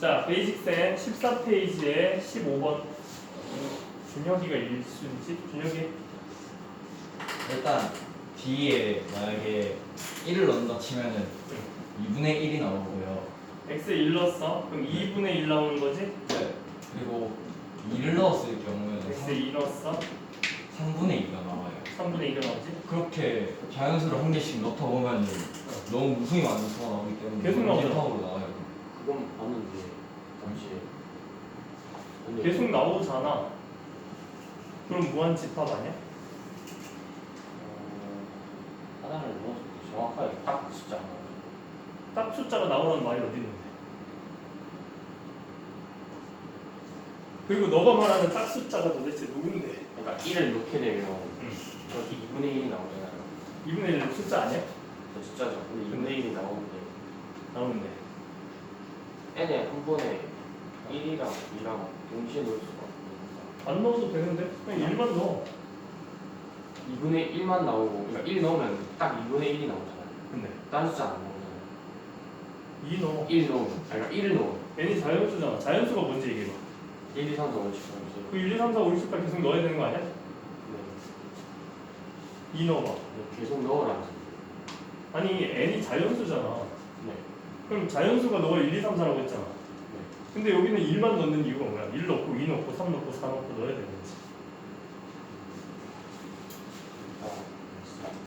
자, 베이직센 14페이지에 15번. 준혁이가 1순위지? 준혁이? 일단 D에 만약에 1을 넣는다 치면은 2분의 1이 나오고요. X 1 넣었어. 그럼 2분의 1 나오는 거지? 네. 그리고 2를 넣었을 경우에는 X 2 넣었어. 3분의 2가 나와요. 3분의 2가 나오지? 그렇게 자연수를 한 개씩 넣다 보면은 너무 무수히 많은 수가 나오기 때문에 계속 나오잖아. 집합으로 봤는데 잠시. 근데 계속 나오잖아. 그럼 무한 집합 아니야? 어, 하나를 넣었을 때 정확하게 딱 숫자 하나. 딱 숫자가 나오라는 말이 어디 있는데? 그리고 너가 말하는 딱 숫자가 도대체 누군데? 그러니까 1을 넣게 되면 응. 저기 2분의 1이 나오잖아요. 2분의 1 숫자 아니야? 그 숫자죠. 근데 2분의 1이 나오는데 나오는데. N에 한 번에 1이랑 2랑 동시에 넣을 수가 없으니까 안 넣어도 되는데? 그냥 1만 넣어. 2분의 1만 나오고 그러니까 1 넣으면 딱 2분의 1이 나오잖아요. 근데 다른 숫자 안 나오잖아요. 2 넣어. 1 넣으면 아니 그러니까 1을 넣으면 n이 자연수잖아. 자연수가 뭔지 얘기해봐. 1, 2, 3, 4, 5, 6, 7, 8, 9, 그 1, 2, 3, 4, 5, 6, 7, 8 계속 넣어야 되는 거 아니야? 2 넣어봐. 네. 계속 넣으라는 소리. 아니 n이 자연수잖아. 네. 그럼 자연수가 너가 1, 2, 3, 4라고 했잖아. 네. 근데 여기는 1만 넣는 이유가 뭐야? 1 넣고 2 넣고 3 넣고 4 넣고 넣어야 되는 거지.